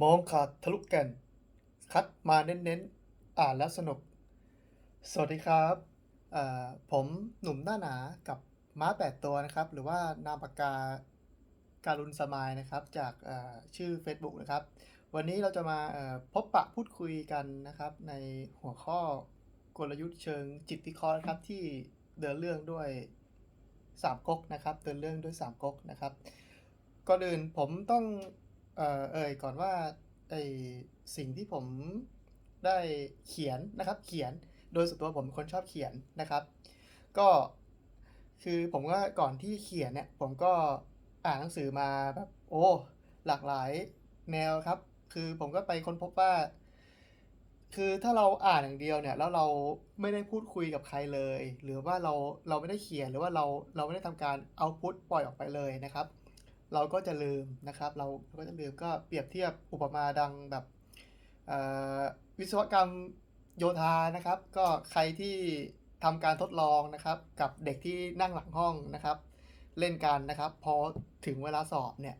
มองขาดทะลุกแก่น คัดมาเน้นๆ อ่านแล้วสนุก สวัสดีครับ ผมหนุ่มหน้าหนากับม้าแปดตัวนะครับ หรือว่านามปากกาการุณสมายนะครับ จากชื่อ Facebook นะครับ วันนี้เราจะมาพบปะพูดคุยกันนะครับ ในหัวข้อกลยุทธ์เชิงจิตวิเคราะห์ครับที่เดินเรื่องด้วยสามก๊กนะครับ เดินเรื่องด้วยสามก๊กนะครับก่อนอื่นผมต้อง เอ่อเอ่ยก่อนว่าไอสิ่งที่ผมได้เขียนนะครับ เขียนโดยส่วนตัวผมคนชอบเขียนนะครับ ก็คือผมก็ก่อนที่เขียนเนี่ยผมก็อ่านหนังสือมาแบบโอ้หลากหลายแนวครับ คือผมก็ไปค้นพบว่า คือถ้าเราอ่านอย่างเดียวเนี่ยแล้วเราไม่ได้พูดคุยกับใครเลย หรือว่าเราเราไม่ได้เขียนหรือว่าเราเราไม่ได้ทำการเอาพุตปล่อยออกไปเลยนะครับ เราก็จะลืมนะครับ เราก็จะลืมก็เปรียบเทียบอุปมาดังแบบวิศวกรรมโยธานะครับ ก็ใครที่ทำการทดลองนะครับ กับเด็กที่นั่งหลังห้องนะครับ เล่นกันนะครับ พอถึงเวลาสอบเนี่ย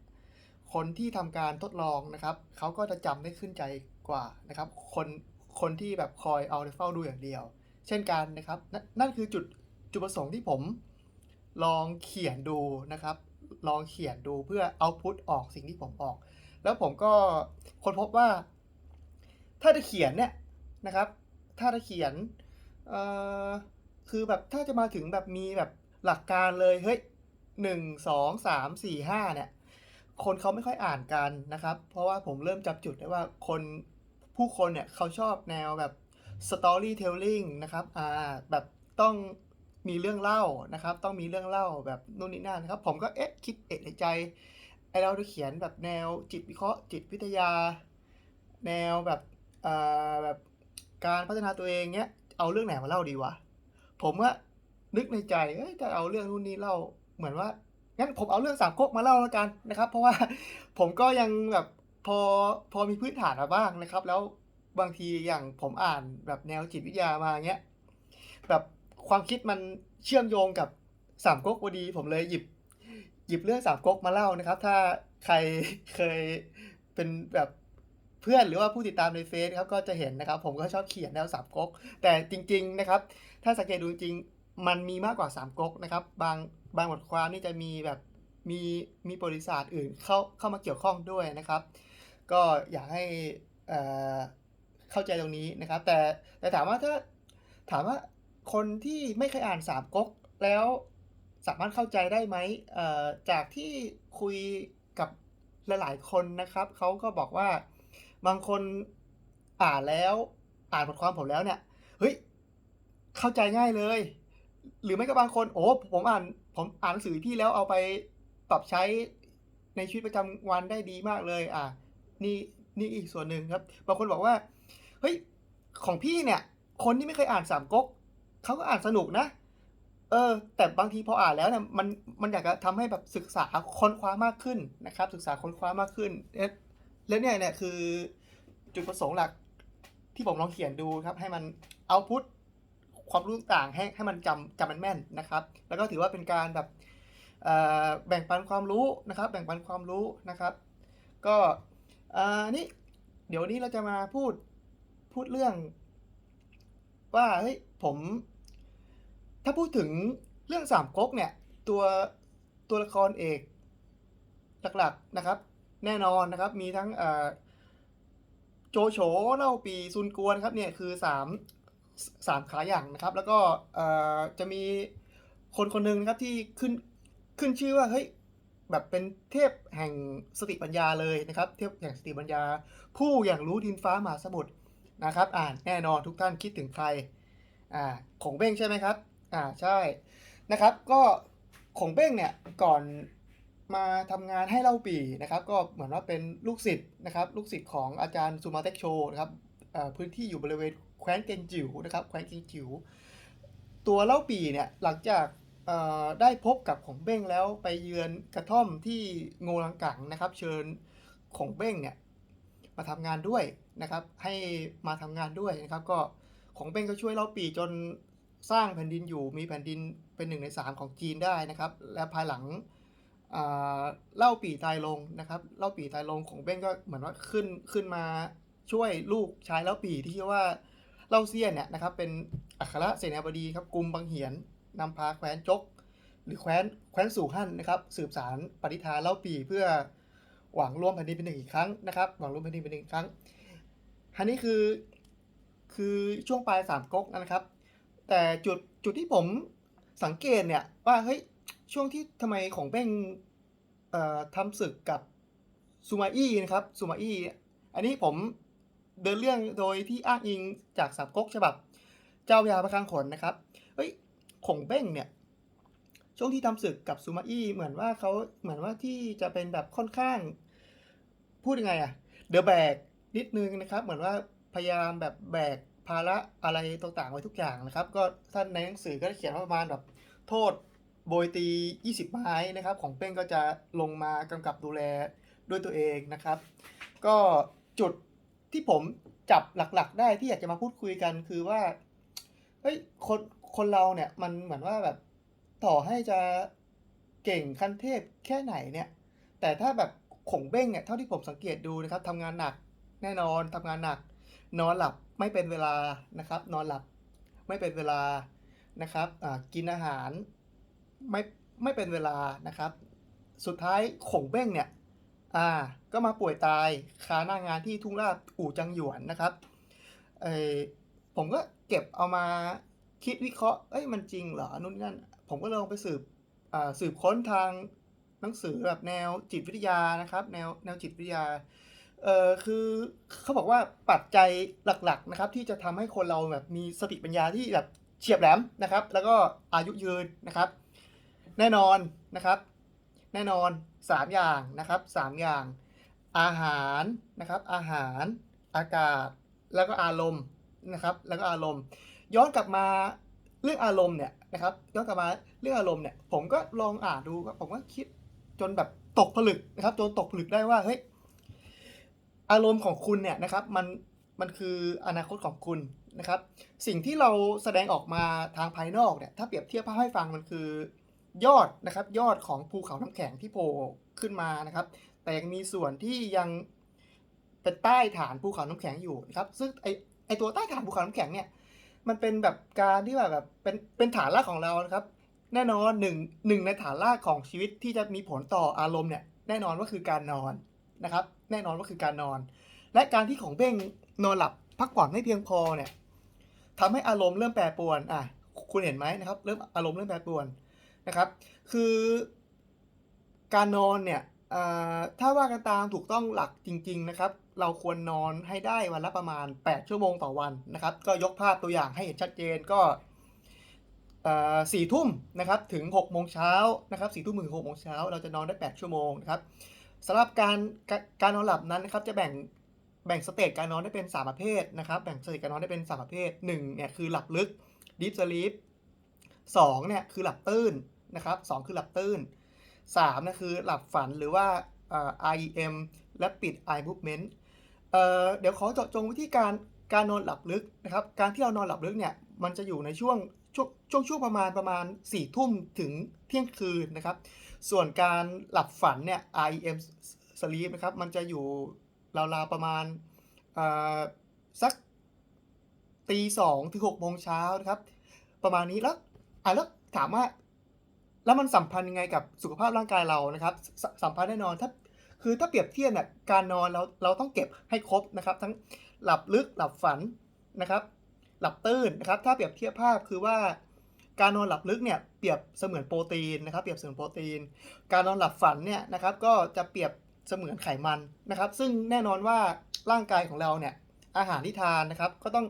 คนที่ทำการทดลองนะครับเขาก็จะจำได้ขึ้นใจกว่านะครับ คนคนที่แบบคอยเอาไปเฝ้าดูอย่างเดียว เช่นกันนะครับนนั่นคือจุดจุดประสงค์ที่ผมลองเขียนดูนะครับ ลองเขียนดูเพื่อเอาพุตออกสิ่งที่ผมออก แล้วผมก็ค้นพบว่า ถ้าจะเขียนเนี่ยนะครับ ถ้าจะเขียนคือแบบถ้าจะมาถึงแบบมีแบบหลักการเลยเฮ้ยหนึ่งสองสามสี่ห้าเนี่ย คนเขาไม่ค่อยอ่านกันนะครับ เพราะว่าผมเริ่มจับจุดได้ว่าคนผู้คนเนี่ยเขาชอบแนวแบบ storytelling นะครับอ่าแบบต้อง มีเรื่องเล่านะครับ ต้องมีเรื่องเล่าแบบนู่นนี่นั่นนะครับ ผมก็เอ๊ะคิดเอะในใจไอเราจะเขียนแบบแนวจิตวิเคราะห์ จิตวิทยา แนวแบบอ่าแบบการพัฒนาตัวเองเนี้ยเอาเรื่องไหนมาเล่าดีวะผมก็นึกในใจเอ้ยจะเอาเรื่องนู่นนี่เล่าเหมือนว่างั้นผมเอาเรื่องสามก๊กมาเล่าแล้วกันนะครับ เพราะว่าผมก็ยังแบบพอพอมีพื้นฐานมาบ้างนะครับ แล้วบางทีอย่างผมอ่านแบบแนวจิตวิทยามาเงี้ยแบบ ความคิดมันเชื่อมโยงกับสามก๊กพอดี ผมเลยหยิบ หยิบเรื่องสามก๊กมาเล่านะครับ ถ้าใครเคยเป็นแบบเพื่อนหรือว่าผู้ติดตามในเฟซครับก็จะเห็นนะครับ ผมก็ชอบเขียนแนวสามก๊กแต่จริง ๆนะครับ ถ้าสังเกตดูจริงมันมีมากกว่าสามก๊กนะครับ บางบางบทความนี่จะมีแบบมีมีประวัติศาสตร์อื่นเข้าเข้ามาเกี่ยวข้องด้วยนะครับ ก็อยากให้เข้าใจตรงนี้นะครับ แต่แต่ถามว่าถ้าถามว่า คนที่ไม่เคยอ่านสามก๊กแล้วสามารถเข้าใจได้ไหมจากที่คุยกับหลายๆคนนะครับ เขาก็บอกว่าบางคนอ่านแล้วอ่านบทความผมแล้วเนี่ย เฮ้ย เข้าใจง่ายเลย หรือไม่ก็บางคน โอ้ ผมอ่าน ผมอ่านหนังสือพี่แล้วเอาไปปรับใช้ในชีวิตประจำวันได้ดีมากเลย อะ นี่ นี่อีกส่วนหนึ่งครับ บางคนบอกว่า เฮ้ย ของพี่เนี่ย คนที่ไม่เคยอ่านสามก๊ก เขาก็อ่านสนุกนะ เออ แต่บางทีพออ่านแล้วเนี่ยมันมันอยากจะทำให้แบบศึกษาค้นคว้ามากขึ้นนะครับ ศึกษาค้นคว้ามากขึ้นเอ๊ะแล้วเนี่ยเนี่ยคือจุดประสงค์หลักที่ผมลองเขียนดูครับ ให้มันเอาพุทความรู้ต่างให้ให้มันจำจำมันแม่นนะครับ แล้วก็ถือว่าเป็นการแบบแบ่งปันความรู้นะครับ แบ่งปันความรู้นะครับ ก็นี่เดี๋ยวนี้เราจะมาพูดพูดเรื่อง ว่าเฮ้ยผม ถ้าพูดถึงเรื่องสามก๊กเนี่ย ตัวตัวละครเอกหลักๆนะครับ แน่นอนนะครับมีทั้งโจโฉเล่าปีซุนกวนครับเนี่ยคือสามสามขาอย่างนะครับ แล้วก็จะมีคนคนหนึ่งนะครับที่ขึ้นขึ้นชื่อว่าเฮ้ยแบบเป็นเทพแห่งสติปัญญาเลยนะครับ เทพแห่งสติปัญญา ผู้อย่างรู้ดินฟ้ามหาสมุทรนะครับ อ่านแน่นอนทุกท่านคิดถึงใครอ่าขงเบ้งใช่ไหมครับ อ่าใช่นะครับ ก็ของเบ้งเนี่ยก่อนมาทำงานให้เล่าปีนะครับ ก็เหมือนว่าเป็นลูกศิษย์นะครับ ลูกศิษย์ของอาจารย์ซูมาเต็กโชนะครับพื้นที่อยู่บริเวณแคว้นเกงจิ๋วนะครับแคว้นเกงจิ๋วตัวเล่าปีเนี่ยหลังจากได้พบกับของเบ้งแล้วไปเยือนกระท่อมที่โงลังกังนะครับ เชิญของเบ้งเนี่ยมาทำงานด้วยนะครับ ให้มาทำงานด้วยนะครับ ก็ของเบ้งก็ช่วยเล่าปีจน สร้างแผ่นดินอยู่มีแผ่นดินเป็นหนึ่งในสามของจีนได้นะครับ และภายหลังเล่าปี่ตายลงนะครับ เล่าปี่ตายลงของเบ้งก็เหมือนว่าขึ้นขึ้นมาช่วยลูกชายเล่าปี่ที่ชื่อว่าเล่าเซียนเนี่ยนะครับ เป็นอัครเสนาบดีครับกรุมบางเหียนนำพาแคว้นจก หรือแคว้นแคว้นสู่ฮั่นนะครับ สืบสารปฏิทานเล่าปี่เพื่อหวังร่วมแผ่นดินเป็นหนึ่งอีกครั้งนะครับ หวังร่วมแผ่นดินเป็นหนึ่งครั้งอันนี้คือคือช่วงปลายสามก๊กนะครับ แต่จุดจุดที่ผมสังเกตเนี่ยว่าเฮ้ยช่วงที่ทำไมของเบ้งทำศึกกับซูมาอี้นะครับซูมาอี้อันนี้ผมเดินเรื่องโดยที่อ้างอิงจากสามก๊กฉบับ เจ้ายาประคังขนนะครับเฮ้ยของเบ้งเนี่ยช่วงที่ทำศึกกับซูมาอี้เหมือนว่าเขาเหมือนว่าที่จะเป็นแบบค่อนข้าง พูดยังไงอะเดอะแบกนิดนึงนะครับ เหมือนว่าพยายามแบบแบก ภาระอะไรต่างๆไว้ทุกอย่างนะครับ ก็ท่านในหนังสือก็เขียนว่าประมาณแบบโทษโบยตี 20 ไม้นะครับ ของเป้งก็จะลงมากำกับดูแลด้วยตัวเองนะครับ ก็จุดที่ผมจับหลักๆ ได้ที่อยากจะมาพูดคุยกันคือว่าเฮ้ยคนคนเราเนี่ยมันเหมือนว่าแบบต่อให้จะเก่งขั้นเทพแค่ไหนเนี่ย แต่ถ้าแบบขงเบ้งเนี่ยเท่าที่ผมสังเกตดูนะครับทำงานหนักแน่นอนทำงานหนัก นอนหลับ ไม่เป็นเวลานะครับ นอนหลับไม่เป็นเวลานะครับอ่ากินอาหารไม่ไม่เป็นเวลานะครับ สุดท้ายขงเบ้งเนี่ยอ่าก็มาป่วยตายคาหน้างานที่ทุ่งลาบอู่จังหยวนนะครับเออผมก็เก็บเอามาคิดวิเคราะห์เอ้ยมันจริงเหรอนู่นนั่นผมก็ลองไปสืบอ่าสืบค้นทางหนังสือแบบแนวจิตวิทยานะครับ แนวแนวจิตวิทยา เอ่อคือเขาบอกว่าปัจจัยหลักๆนะครับที่จะทำให้คนเราแบบมีสติปัญญาที่แบบเฉียบแหลมนะครับ แล้วก็อายุยืนนะครับ แน่นอนนะครับ แน่นอน 3 อย่างนะครับ 3 อย่าง อาหารนะครับ อาหารอากาศแล้วก็อารมณ์นะครับ แล้วก็อารมณ์ ย้อนกลับมาเรื่องอารมณ์เนี่ยนะครับย้อนกลับมาเรื่องอารมณ์เนี่ยผมก็ลองอ่านดูผมก็คิดจนแบบตกผลึกนะครับจนตกผลึกได้ว่าเฮ้ย อารมณ์ของคุณเนี่ยนะครับมันมันคืออนาคตของคุณนะครับ สิ่งที่เราแสดงออกมาทางภายนอกเนี่ยถ้าเปรียบเทียบภาพให้ฟังมันคือยอดนะครับ ยอดของภูเขาน้ำแข็งที่โผล่ขึ้นมานะครับ แต่ยังมีส่วนที่ยังเป็นใต้ฐานภูเขาน้ำแข็งอยู่นะครับ ซึ่งไอไอตัวใต้ฐานภูเขาน้ำแข็งเนี่ยมันเป็นแบบการที่แบบแบบเป็นเป็นฐานรากของเรานะครับ แน่นอนหนึ่งหนึ่งในฐานรากของชีวิตที่จะมีผลต่ออารมณ์เนี่ยแน่นอนว่าคือการนอนนะครับ แน่นอนว่าคือการนอน และการที่ของเบ้งนอนหลับพักผ่อนไม่เพียงพอเนี่ยทำให้อารมณ์เริ่มแปรปรวนอะคุณเห็นไหมนะครับ เริ่มอารมณ์เริ่มแปรปรวนนะครับ คือการนอนเนี่ยอ่าถ้าว่ากันตามถูกต้องหลักจริง ๆนะครับ เราควรนอนให้ได้วันละประมาณ 8 ชั่วโมงต่อวันนะครับ ก็ยกภาพตัวอย่างให้เห็นชัดเจนก็สี่ทุ่มนะครับถึง6กโมงเช้านะครับสี่ทุ่มถึงหกโมงเช้าเราจะนอนได้ 8 ชั่วโมงนะครับ สำหรับการการนอนหลับนั้นนะครับจะแบ่งแบ่งสเตจการนอนได้เป็น 3 ประเภทนะครับ แบ่งสเตจการนอนได้เป็น 3 ประเภท1เนี่ยคือหลับลึก deep sleep 2เนี่ยคือหลับตื้นนะครับ2คือหลับตื้น3นะคือหลับฝันหรือว่า REM rapid eye movement เเดี๋ยวขอเจาะจงวิธีการการนอนหลับลึกนะครับ การที่เรานอนหลับลึกเนี่ยมันจะอยู่ในช่วง ช่วงช่วงช่วงประมาณประมาณ4ี่ทุ่มถึงเที่ยงคืนนะครับ ส่วนการหลับฝันเนี่ย REM sleep นะครับมันจะอยู่ราวๆประมาณสักตีสองถึงหกโมงเช้านะครับ ประมาณนี้แล้วอะแล้วถามว่าแล้วมันสัมพันธ์ยังไงกับสุขภาพร่างกายเรานะครับสสัมพันธ์แน่นอนถ้าคือถ้าเปรียบเทียบเนี่ยการนอนเราเราต้องเก็บให้ครบนะครับ ทั้งหลับลึกหลับฝันนะครับ หลับตื้นนะครับ ถ้าเปรียบเทียบภาพคือว่า การนอนหลับลึกเนี่ยเปรียบเสมือนโปรตีนนะครับ เปรียบเสมือนโปรตีน การนอนหลับฝันเนี่ยนะครับก็จะเปรียบเสมือนไขมันนะครับ ซึ่งแน่นอนว่าร่างกายของเราเนี่ยอาหารที่ทานนะครับ ก็ต้อง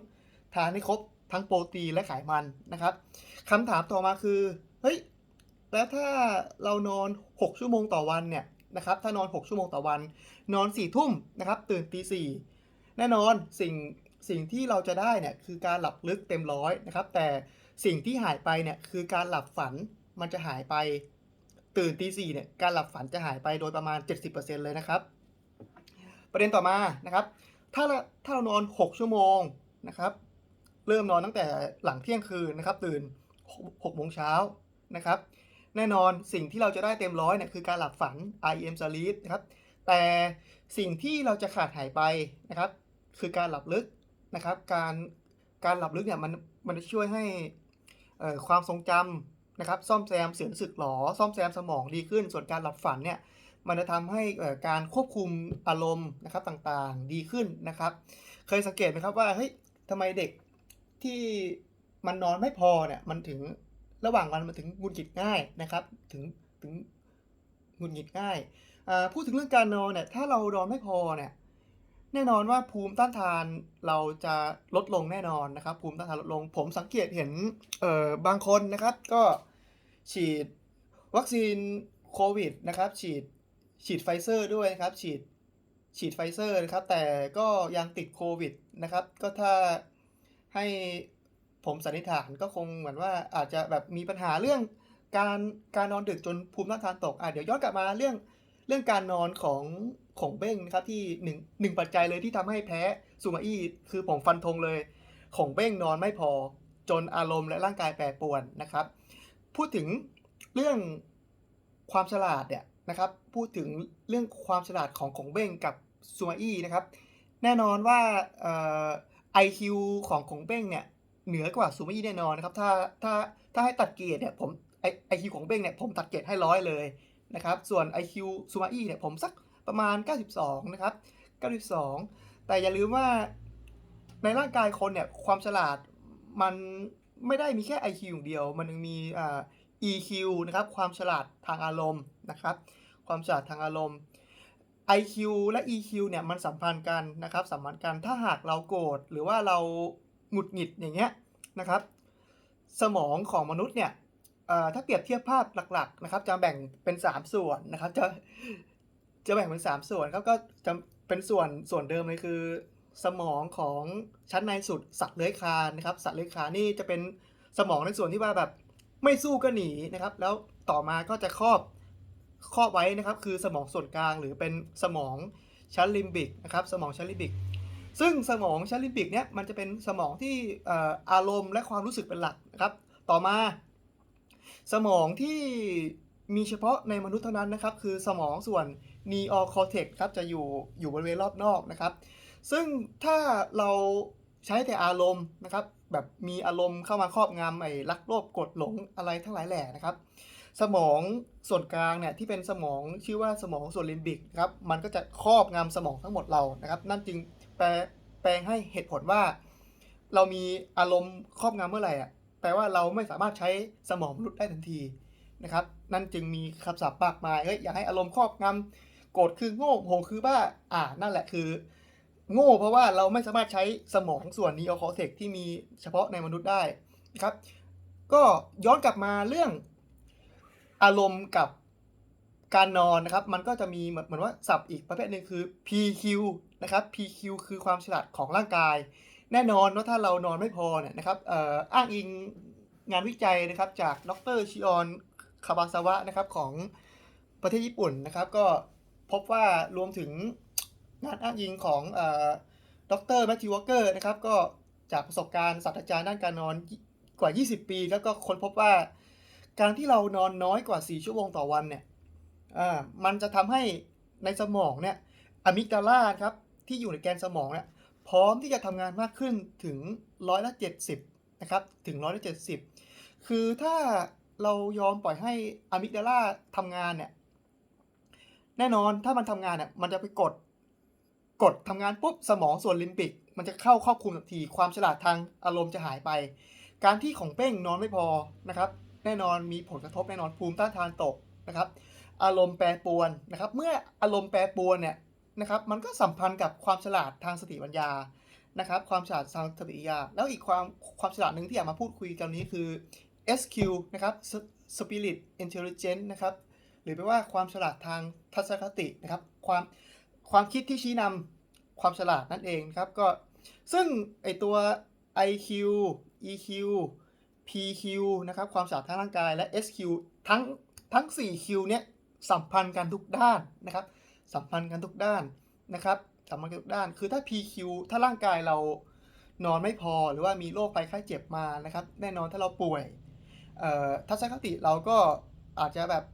ทานให้ครบทั้งโปรตีนและไขมันนะครับคำถามต่อมาคือเฮ้ยแล้วถ้าเรานอน 6 ชั่วโมงต่อวันเนี่ยนะครับถ้านอน 6 ชั่วโมงต่อวัน นอน4ทุ่มนะครับตื่นตีสี่แน่นอนสิ่ง สิ่งที่เราจะได้เนี่ยคือการหลับลึกเต็มร้อยนะครับ แต่สิ่งที่หายไปเนี่ยคือการหลับฝันมันจะหายไปตื่นตีสี่เนี่ยการหลับฝันจะหายไปโดยประมาณ 70%เลยนะครับ ประเด็นต่อมานะครับ ถ้าเราถ้าเรานอน 6 ชั่วโมงนะครับ เริ่มนอนตั้งแต่หลังเที่ยงคืนนะครับ ตื่น6โมงเช้านะครับ แน่นอนสิ่งที่เราจะได้เต็มร้อยเนี่ยคือการหลับฝัน REM sleep นะครับแต่สิ่งที่เราจะขาดหายไปนะครับ คือการหลับลึก นะครับ การการหลับลึกเนี่ยมันมันจะช่วยให้ความทรงจำนะครับ ซ่อมแซมเสียงสึกหรอซ่อมแซมสมองดีขึ้น ส่วนการหลับฝันเนี่ยมันจะทำให้การควบคุมอารมณ์นะครับต่างๆดีขึ้นนะครับ เคยสังเกตไหมครับว่าเฮ้ยทำไมเด็กที่มันนอนไม่พอเนี่ยมันถึงระหว่างวันมันถึงงุดหงิดง่ายนะครับถึงถึงงุดหงิดง่ายพูดถึงเรื่องการนอนเนี่ยถ้าเรานอนไม่พอเนี่ย แน่นอนว่าภูมิต้านทานเราจะลดลงแน่นอนนะครับ ภูมิต้านทานลดลง ผมสังเกตเห็นเอ่อบางคนนะครับก็ฉีดวัคซีนโควิดนะครับ ฉีดฉีดไฟเซอร์ด้วยนะครับ ฉีดฉีดไฟเซอร์นะครับ แต่ก็ยังติดโควิดนะครับ ก็ถ้าให้ผมสันนิษฐานก็คงเหมือนว่าอาจจะแบบมีปัญหาเรื่องการการนอนดึกจนภูมิต้านทานตกอะเดี๋ยวย้อนกลับมาเรื่อง เรื่องการนอนของของเบ้งนะครับที่หนึ่งหนึ่งปัจจัยเลยที่ทำให้แพ้ซูมาอี้คือผมฟันธงเลย ของเบ้งนอนไม่พอจนอารมณ์และร่างกายแปรปรวนนะครับ พูดถึงเรื่องความฉลาดเนี่ยนะครับ พูดถึงเรื่องความฉลาดของของเบ้งกับซูมาอี้นะครับ แน่นอนว่าเอ่อ IQ ของของเบ้งเนี่ยเหนือกว่าซูมาอี้แน่นอนนะครับถ้าถ้าถ้าให้ตัดเกรดเนี่ยผมไอ IQ ของเบ้งเนี่ยผมตัดเกรดให้ร้อยเลย นะครับ ส่วน IQ ซูมาอี้เนี่ยผมสักประมาณ 92 นะครับ 92 แต่อย่าลืมว่าในร่างกายคนเนี่ยความฉลาดมันไม่ได้มีแค่ IQ อย่างเดียว มันยังมีอ่า EQ นะครับ ความฉลาดทางอารมณ์นะครับ ความฉลาดทางอารมณ์ IQ และ EQ เนี่ยมันสัมพันธ์กันนะครับสัมพันธ์กันถ้าหากเราโกรธหรือว่าเราหงุดหงิดอย่างเงี้ยนะครับ สมองของมนุษย์เนี่ย ถ้าเปรียบเทียบภาพหลักๆนะครับจะแบ่งเป็น 3 ส่วนนะครับ จะจะแบ่งเป็น 3 ส่วนครับก็จะเป็นส่วนส่วนเดิมเลยคือ สมองของชั้นในสุดสัตว์เลื้อยคลานนะครับ สัตว์เลื้อยคลานนี่จะเป็นสมองในส่วนที่ว่าแบบไม่สู้ก็หนีนะครับ แล้วต่อมาก็จะครอบครอบไว้นะครับ คือสมองส่วนกลางหรือเป็นสมองชั้นลิมบิกนะครับสมองชั้นลิมบิก ซึ่งสมองชั้นลิมบิกเนี่ยมันจะเป็นสมองที่อารมณ์และความรู้สึกเป็นหลักนะครับ ต่อมา สมองที่มีเฉพาะในมนุษย์เท่านั้นนะครับ คือสมองส่วน neocortex ครับจะอยู่อยู่บริเวณรอบนอกนะครับ ซึ่งถ้าเราใช้แต่อารมณ์นะครับ แบบมีอารมณ์เข้ามาครอบงำไอ้รักโลภกดหลงอะไรทั้งหลายแหล่นะครับ สมองส่วนกลางเนี่ยที่เป็นสมองชื่อว่าสมองส่วนลิมบิกครับมันก็จะครอบงำสมองทั้งหมดเรานะครับ นั่นจึงแปลแปลงให้เหตุผลว่า เรามีอารมณ์ครอบงำเมื่อไหร่อะ แปลว่าเราไม่สามารถใช้สมองมนุษย์ได้ทันทีนะครับนั่นจึงมีคำศัพท์มากมายเฮ้ยอย่าให้อารมณ์ครอบงำโกรธคือโง่โหคือบ้าอ่านั่นแหละคือ โง่เพราะว่าเราไม่สามารถใช้สมองส่วนนีโอคอเทกที่มีเฉพาะในมนุษย์ได้นะครับก็ย้อนกลับมาเรื่องอารมณ์กับการนอนนะครับ มันก็จะมีเหมือนเหมือนว่าศัพท์อีกประเภทหนึ่งคือ PQ นะครับ PQ คือความฉลาดของร่างกาย แน่นอนว่าถ้าเรานอนไม่พอเนี่ยนะครับอ,อ้างอิงงานวิจัยนะครับจากดรชิออนคาบาซาวะนะครับของประเทศญี่ปุ่นนะครับ ก็พบว่ารวมถึงงานอ้างอิงของดรแมทธิววอเกอร์นะครับก็จากประสบการณ์ศาสตราจารย์ด้านการนอนกว่า 20 ปี แล้วก็ค้นพบว่า การที่เรานอนน้อยกว่า 4 ชั่วโมงต่อวันเนี่ยมันจะทำให้ในสมองเนี่ยอะมิกดาลาครับที่อยู่ในแกนสมองเนี่ย พร้อมที่จะทำงานมากขึ้นถึงร้อยละเจ็ดสิบนะครับถึงร้อยละเจ็ดสิบคือถ้าเรายอมปล่อยให้อะมิกดาลาทำงานเนี่ยแน่นอนถ้ามันทำงานเนี่ยมันจะไปกดกดทำงานปุ๊บสมองส่วนลิมบิก มันจะเข้าควบคุมทันทีความฉลาดทางอารมณ์จะหายไป การที่ของเป้งนอนไม่พอนะครับ แน่นอนมีผลกระทบแน่นอนภูมิต้านทานตกนะครับ อารมณ์แปรปรวนนะครับ เมื่ออารมณ์แปรปรวนเนี่ย นะครับมันก็สัมพันธ์กับความฉลาดทางสติปัญญานะครับ ความฉลาดทางสติปัญญา แล้วอีกความความฉลาดหนึ่งที่อยากมาพูดคุยกันนี้คือ SQ นะครับ Spirit Intelligence นะครับหรือแปลว่าความฉลาดทางทัศนคตินะครับความความคิดที่ชี้นำความฉลาดนั่นเองนะครับก็ซึ่งไอตัว IQ EQ PQ นะครับความฉลาดทางร่างกายและ SQ ทั้งทั้ง 4Q เนี้ยสัมพันธ์กันทุกด้านนะครับ สัมพันธ์กันทุกด้านนะครับสัมพันธ์กันทุกด้าน คือถ้า PQ ถ้าร่างกายเรานอนไม่พอหรือว่ามีโรคภัยไข้เจ็บมานะครับ แน่นอนถ้าเราป่วยทัศนคติเราก็อาจจะแบบ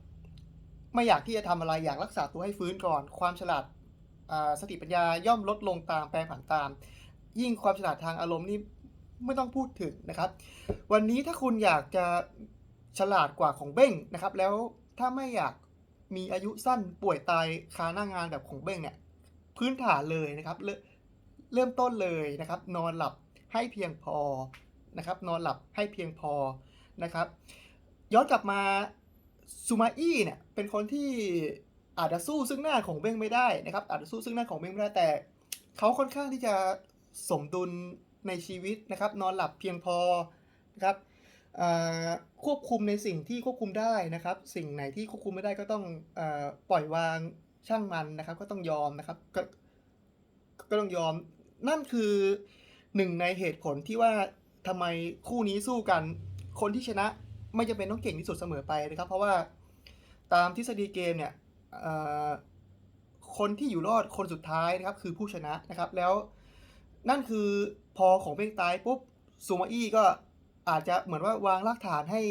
ไม่อยากที่จะทำอะไรอยากรักษาตัวให้ฟื้นก่อน ความฉลาดสติปัญญาย่อมลดลงตามแปรผันตาม ยิ่งความฉลาดทางอารมณ์นี่ไม่ต้องพูดถึงนะครับ วันนี้ถ้าคุณอยากจะฉลาดกว่าของเบ้งนะครับ แล้วถ้าไม่อยาก มีอายุสั้นป่วยตายคาหน้างานแบบของเบ้งเนี่ยพื้นฐานเลยนะครับเริ่มเริ่มต้นเลยนะครับ นอนหลับให้เพียงพอนะครับ นอนหลับให้เพียงพอนะครับ ย้อนกลับมาซูมาอี้เนี่ยเป็นคนที่อาจจะสู้ซึ่งหน้าของเบ้งไม่ได้นะครับ อาจจะสู้ซึ่งหน้าของเบ้งไม่ได้แต่เขาค่อนข้างที่จะสมดุลในชีวิตนะครับ นอนหลับเพียงพอนะครับ ควบคุมในสิ่งที่ควบคุมได้นะครับ สิ่งไหนที่ควบคุมไม่ได้ก็ต้องอปล่อยวางช่างมันนะครับ ก็ต้องยอมนะครับก็ก็ต้องยอม นั่นคือหนึ่งในเหตุผลที่ว่าทำไมคู่นี้สู้กัน คนที่ชนะไม่จำเป็นต้องเก่งที่สุดเสมอไปนะครับ เพราะว่าตามทฤษฎีเกมเนี่ยคนที่อยู่รอดคนสุดท้ายนะครับ คือผู้ชนะนะครับ แล้วนั่นคือพอของเบ้งตายปุ๊บซูมาอี้ก็ อาจจะเหมือนว่าวางรากฐานให้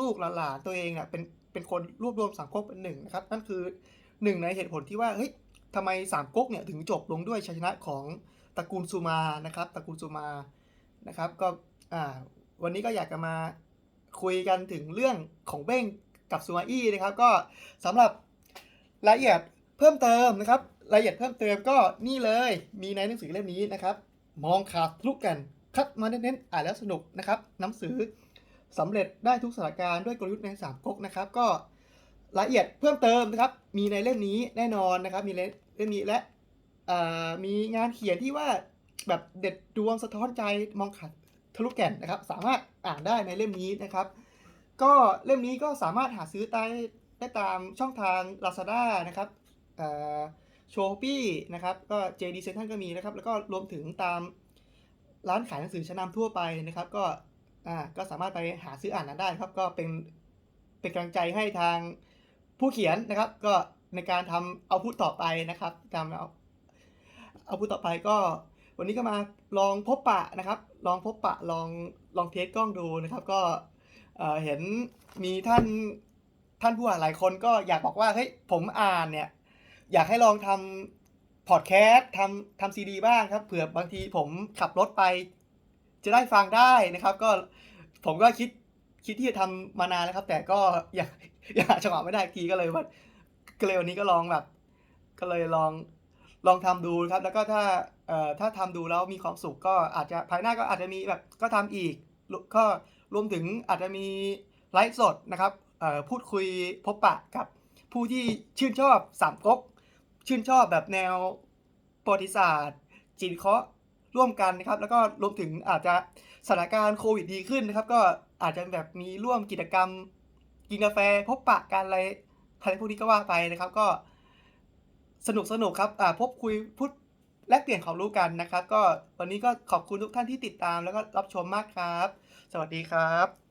ลูกๆหลานๆตัวเองเนี่ยเป็นเป็นคนรวบรวมสังคมเป็นหนึ่งนะครับ นั่นคือหนึ่งในเหตุผลที่ว่าเฮ้ยทำไมสามก๊กเนี่ยถึงจบลงด้วยชัยชนะของตระกูลซูมานะครับตระกูลซูมานะครับก็อ่าวันนี้ก็อยากจะมาคุยกันถึงเรื่องของเบ้งกับซูมาอี้นะครับ ก็สำหรับรายละเอียดเพิ่มเติมนะครับ รายละเอียดเพิ่มเติมก็นี่เลยมีในหนังสือเล่มนี้นะครับ มองขาดทะลุกัน คัดมาเน้นๆอ่านแล้วสนุกนะครับหนังสือสำเร็จได้ทุกสถานการณ์ด้วยกลยุทธ์ในสามก๊กนะครับ ก็รายละเอียดเพิ่มเติมนะครับ มีในเล่มนี้แน่นอนนะครับ มีเล่มนี้และมีงานเขียนที่ว่าแบบเด็ดดวงสะท้อนใจมองขาดทะลุแก่นนะครับ สามารถอ่านได้ในเล่มนี้นะครับ ก็เล่มนี้ก็สามารถหาซื้อได้ได้ตามช่องทาง Lazada นะครับโชปี้นะครับ ก็ JD Central ก็มีนะครับ แล้วก็รวมถึงตาม ร้านขายหนังสือชั้นนำทั่วไปนะครับ ก็อ่าก็สามารถไปหาซื้ออ่านนั้นได้ครับ ก็เป็นเป็นกำลังใจให้ทางผู้เขียนนะครับ ก็ในการทำเอาพูดต่อไปนะครับทำเอาเอาพูดต่อไปก็ วันนี้ก็มาลองพบปะนะครับ ลองพบปะลองลองเทสกล้องดูนะครับ ก็เออเห็นมีท่านท่านผู้อ่านหลายคนก็อยากบอกว่าเฮ้ยผมอ่านเนี่ยอยากให้ลองทำ พอดแคสต์ทำทำซีดีบ้างครับเผื่อบางทีผมขับรถไป จะได้ฟังได้นะครับ ก็ผมก็คิดคิดที่จะทำมานานแล้วครับ แต่ก็อยากอยากจังหวะไม่ได้กทีก็เลยว่าก็เลยวันนี้ก็ลองแบบ ก็เลยลองลองทำดูครับ แล้วก็ถ้าเอ่อถ้าทำดูแล้วมีความสุขก็อาจจะภายหน้าก็อาจจะมีแบบก็ทำอีกก็รวมถึงอาจจะมีไลฟ์สดนะครับเอ่อพูดคุยพบปะกับผู้ที่ชื่นชอบสามก๊ก ชื่นชอบแบบแนวประวัติศาสตร์ จีนเคาะร่วมกันนะครับ แล้วก็รวมถึงอาจจะสถานการณ์โควิดดีขึ้นนะครับ ก็อาจจะแบบมีร่วมกิจกรรมกินกาแฟพบปะกันอะไรอะไรพวกนี้ก็ว่าไปนะครับ ก็สนุกสนุกครับอ่าพบคุยพูดแลกเปลี่ยนความรู้กันนะครับ ก็วันนี้ก็ขอบคุณทุกท่านที่ติดตามแล้วก็รับชมมากครับ สวัสดีครับ